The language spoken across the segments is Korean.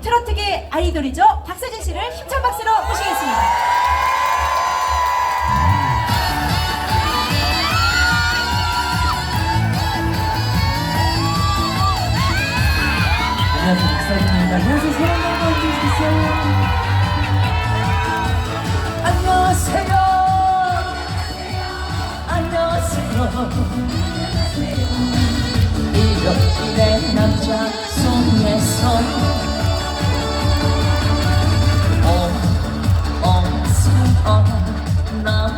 트로트계 아이돌이죠. 박서진 씨를 힘찬 박수로 모시겠습니다. 안녕하세요. 안녕하세요. 안녕하세요. 이렇게 남자 손에서 어어서 나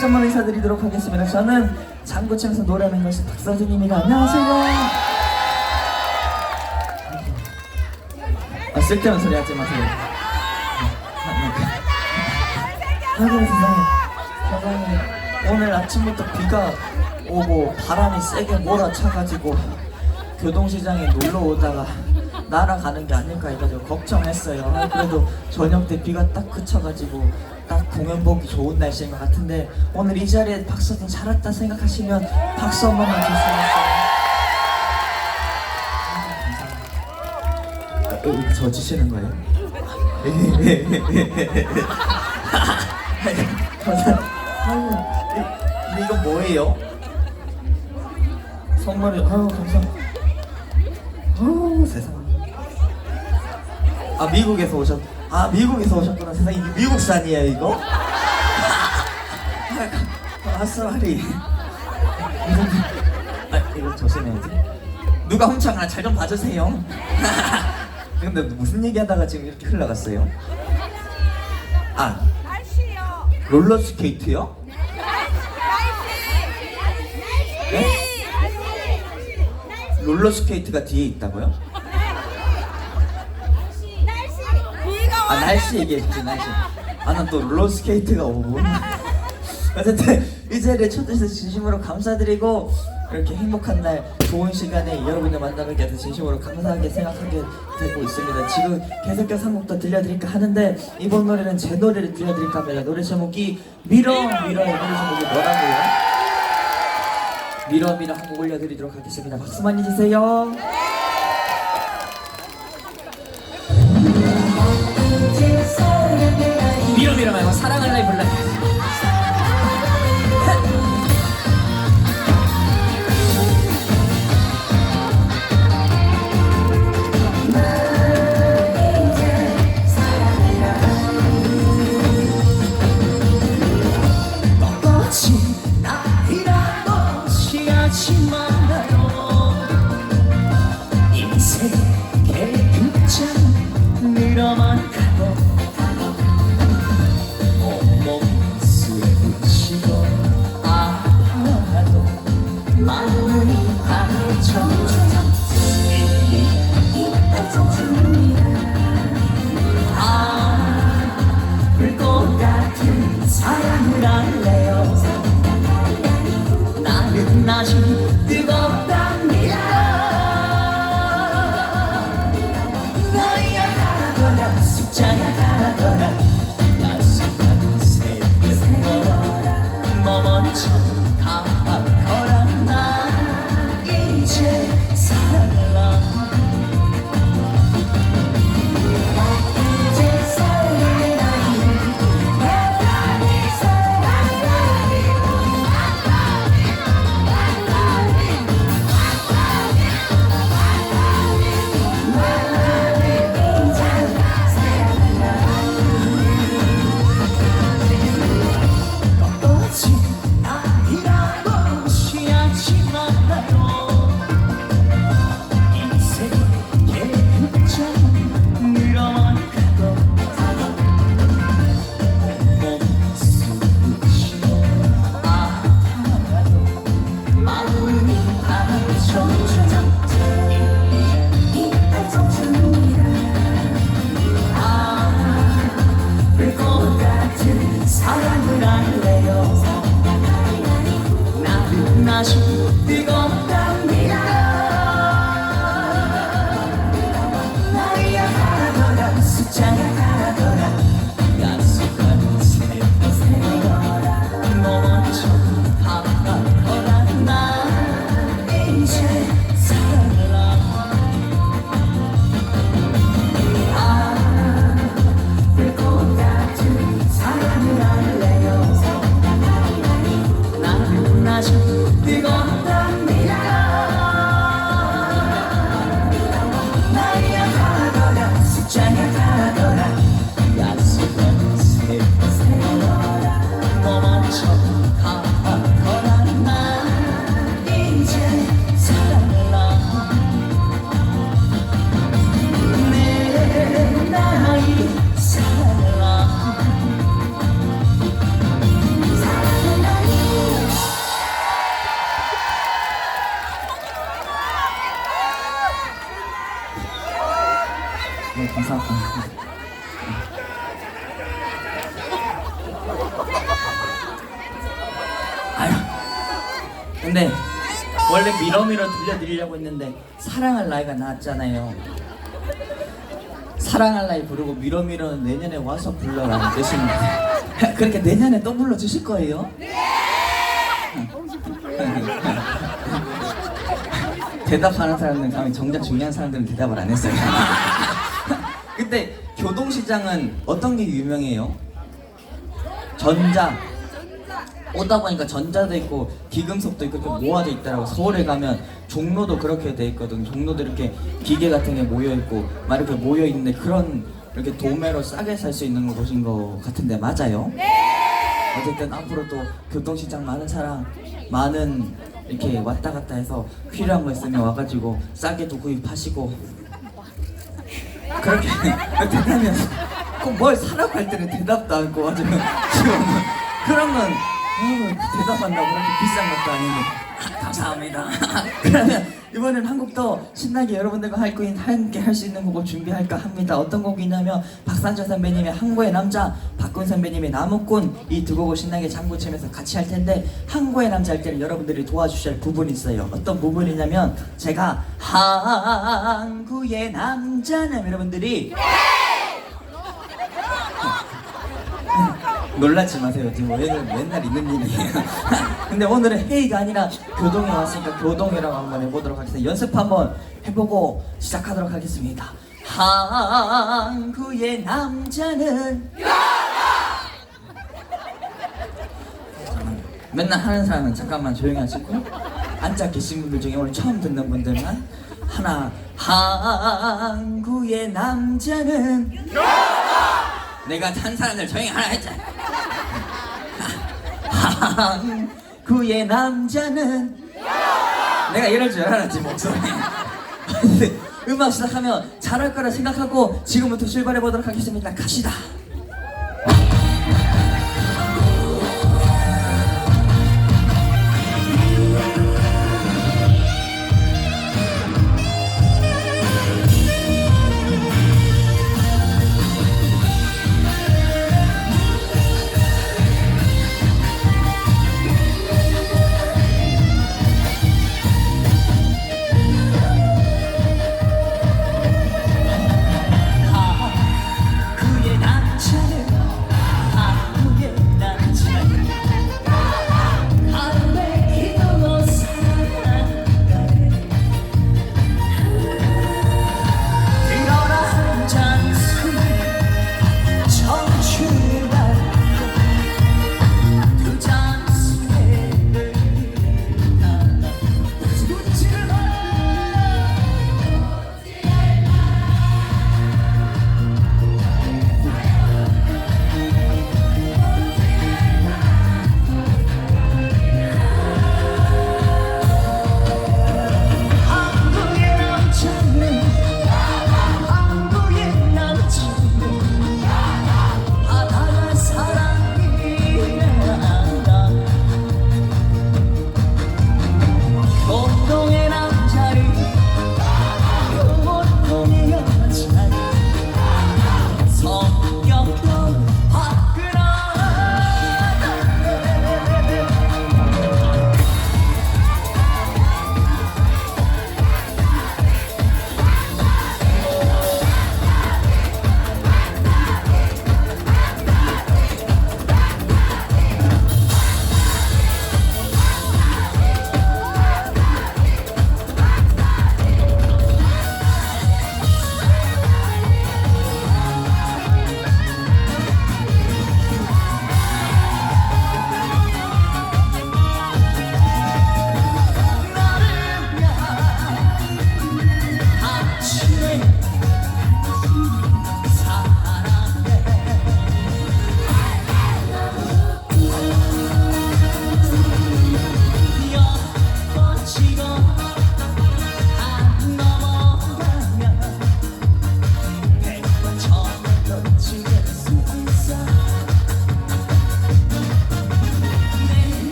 다. 다시 한번 인사드리도록 하겠습니다. 저는 장구청에서 노래하는 것이 박서준입니다. 안녕하세요. 아, 쓸데없는 소리 하지 마세요. 아이고 세상에. 세상에. 오늘 아침부터 비가 오고 바람이 세게 몰아쳐가지고 교동시장에 놀러 오다가 날아가는 게 아닐까 해가지고 걱정했어요. 아, 그래도 저녁 때 비가 딱 그쳐가지고 딱 공연 보기 좋은 날씨인 것 같은데 오늘 이 자리에 박서준 잘 왔다 생각하시면 박수 한 번만 주세요. 아, 저 주시는 거예요? 아유, 이- 이거 뭐예요? 선물이 아유 감사합니다. 아유 세상. 아 미국에서 오셨. 아 미국에서 오셨구나. 세상 이게 미국산이에요 이거? 아 쏘리. 아 이거 조심해야지. 누가 훔쳐가나 잘 좀 봐주세요. 근데 무슨 얘기하다가 지금 이렇게 흘러갔어요? 아 날씨요. 롤러 스케이트요? 네? 롤러 스케이트가 뒤에 있다고요? 아 날씨 얘기했지 날씨. 아난 또 롤러스케이트가 오고 어쨌든 이제를 초대해서 진심으로 감사드리고 이렇게 행복한 날 좋은 시간에 여러분들 만나뵙게 돼서 진심으로 감사하게 생각하게 되고 있습니다. 지금 계속해서 한 곡 더 들려드릴까 하는데 이번 노래는 제 노래를 들려드릴까 합니다. 노래 제목이 미러 미러의 노래 제목이 뭐라고요? 미러 미러 한곡 올려드리도록 하겠습니다. 박수 많이 주세요 말고 사랑을 꽃 들려드리려고 했는데 사랑할 나이가 나왔잖아요. 사랑할 나이 부르고 미러미러는 내년에 와서 불러라는 뜻입니다. 그렇게 내년에 또 불러주실 거예요? 대답하는 사람들은 감히 정작 중요한 사람들은 대답을 안 했어요. 근데 교동시장은 어떤 게 유명해요? 전자. 오다 보니까 전자도 있고 기금속도 있고 이렇게 모아져 있더라고. 서울에 가면 종로도 그렇게 돼 있거든. 종로도 이렇게 기계 같은 게 모여 있고 막 이렇게 모여 있는데 그런 이렇게 도매로 싸게 살 수 있는 곳인 것 같은데 맞아요? 어쨌든 앞으로 또 교통시장 많은 사람 많은 이렇게 왔다 갔다 해서 필요한 거 있으면 와가지고 싸게 도 구입하시고 그렇게 대단하면서 꼭뭘 사라고 할 때는 대답도 않고 아주 지금 그런 건 어, 대답한다고 그렇게 비싼 것도 아닌데 감사합니다. 그러면 이번엔 한곡더 신나게 여러분들과 함께 할 수 있는 곡을 준비할까 합니다. 어떤 곡이냐면 박상철 선배님의 항구의 남자, 박군 선배님의 나무꾼 이 두 곡을 신나게 장구 치면서 같이 할 텐데 항구의 남자 할 때는 여러분들이 도와주셔야 할 부분이 있어요. 어떤 부분이냐면 제가 항구의 남자는 여러분들이 놀라지 마세요. 지금 오늘은 맨날 있는 일이에요. 근데 오늘은 회의가 아니라 교동에 왔으니까 교동이라고 한번 해보도록 하겠습니다. 연습 한번 해보고 시작하도록 하겠습니다. 항구의 남자는. 맨날 하는 사람은 잠깐만 조용히 하시고 앉아 계신 분들 중에 오늘 처음 듣는 분들만 하나 항구의 남자는 내가 한 사람들 조용히 하라 했잖아. 그의 남자는 내가 이럴 줄 알았지 목소리. 음악 시작하면 잘할 거라 생각하고 지금부터 출발해 보도록 하겠습니다. 가시다.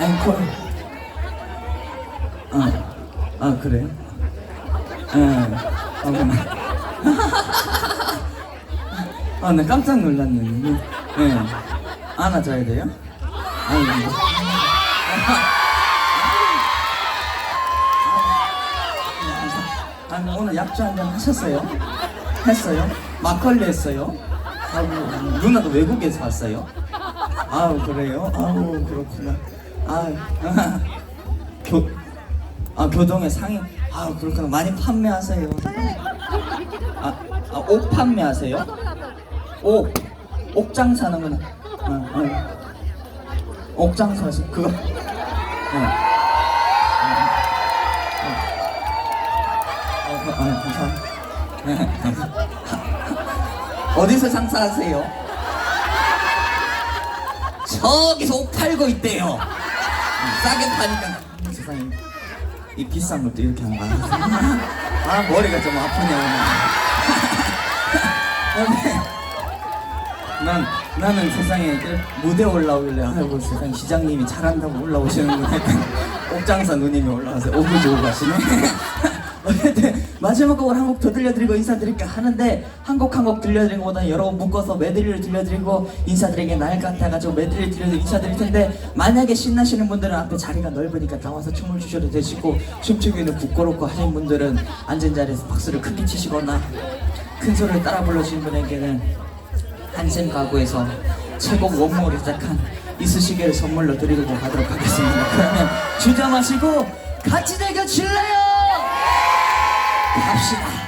앵콜. 아, 아 그래요? 예. 아, 그럼. 아, 나 깜짝 놀랐네. 예. 안아줘야 돼요? 뭐. 아니, 오늘 약주 한잔 하셨어요? 했어요? 막걸리 했어요? 아우, 누나도 외국에서 왔어요? 아우, 그래요? 아우, 그렇구나. 아우, 교, 아, 교동에 상인. 아, 그렇구나. 많이 판매하세요. 아, 아, 옷 판매하세요? 옷. 옥장 사는구나. 아, 아. 옥장 사서 그거. 네. 어, 어, 아, 감사합니다. 어디서 장사하세요? 저기서 옷 팔고 있대요. 싸게 파니까 세상에 이 비싼 것도 이렇게 하는 거야. 아 머리가 좀 아프네 오늘. 오늘 난 나는 세상에 무대 올라오길래 아이고 세상 시장님이 잘한다고 올라오시는구나 옥장사 누님이 올라와서 오구 주고 가시네. 어쨌든 마지막 곡을 한 곡 더 들려드리고 인사드릴까 하는데 한 곡 한 곡 들려드리는 것보다 여러 곡 묶어서 메들리를 들려드리고 인사드리게 날 같아가지고 메들리 들려드리고 인사드릴 텐데 만약에 신나시는 분들은 앞에 자리가 넓으니까 나와서 춤을 추셔도 되시고 춤추기는 부끄럽고 하신 분들은 앉은 자리에서 박수를 크게 치시거나 큰 소리를 따라 불러주신 분에게는 한샘 가구에서 최고 원목으로 제작한 이쑤시개를 선물로 드리고 가도록 하겠습니다. 그러면 주저 마시고 같이 즐겨 줄래요? 갑시다.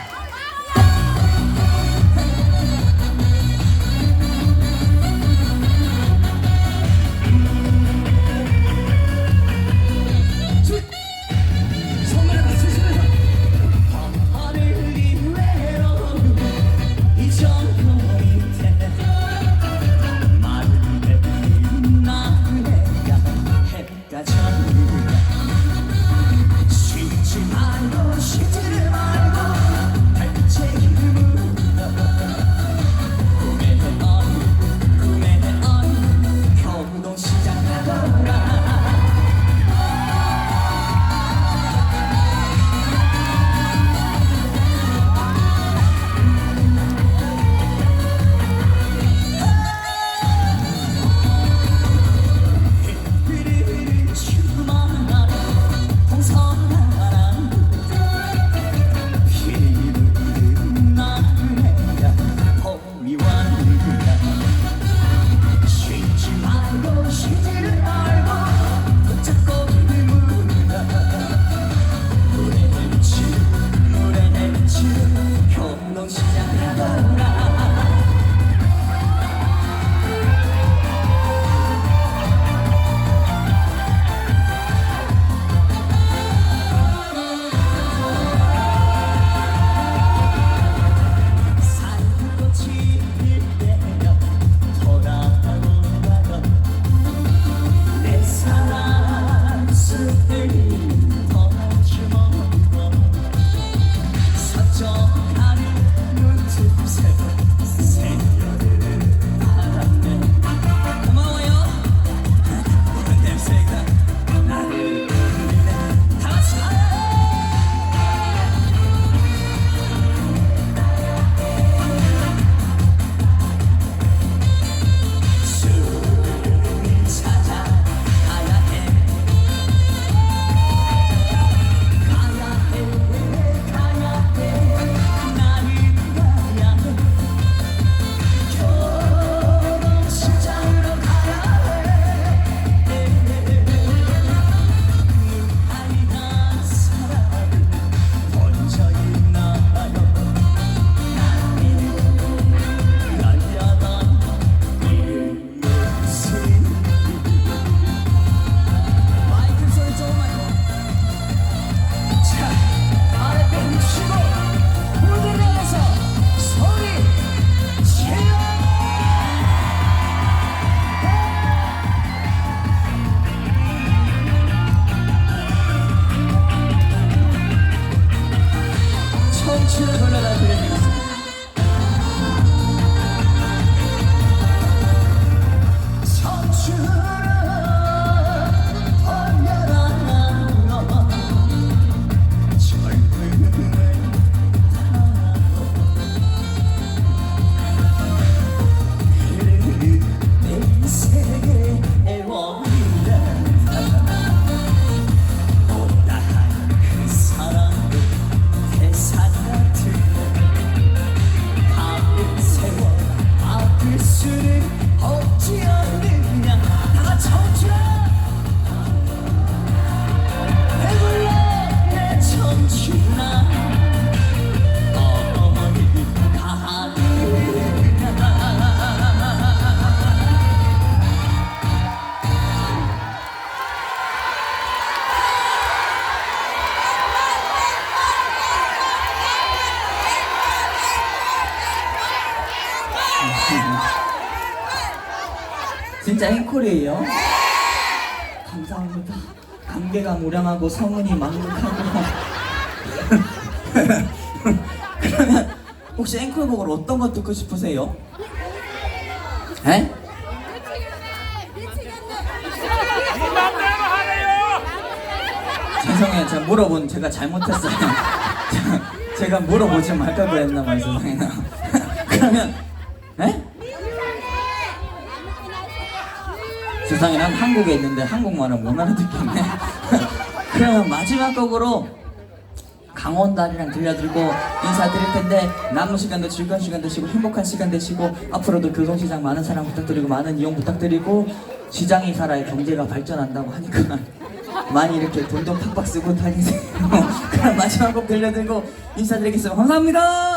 무량하고 성은이 만족하고. 그러면 혹시 앵콜곡으로 어떤 거 듣고 싶으세요? 에? 죄송해요. 제가 물어본 제가 잘못했어요. 제가- 물어보지 말까 그랬나 봐요. 세상에. 그러면 에? 세상에 난 한국에 있는데 한국말을 못 알아듣겠네. 그러면 마지막 곡으로 강원다리랑 들려드리고 인사드릴 텐데 남은 시간도 즐거운 시간 되시고 행복한 시간 되시고 앞으로도 교동시장 많은 사랑 부탁드리고 많은 이용 부탁드리고 시장이 살아야 경제가 발전한다고 하니까 많이 이렇게 돈도 팍팍 쓰고 다니세요. 그럼 마지막 곡 들려드리고 인사드리겠습니다. 감사합니다.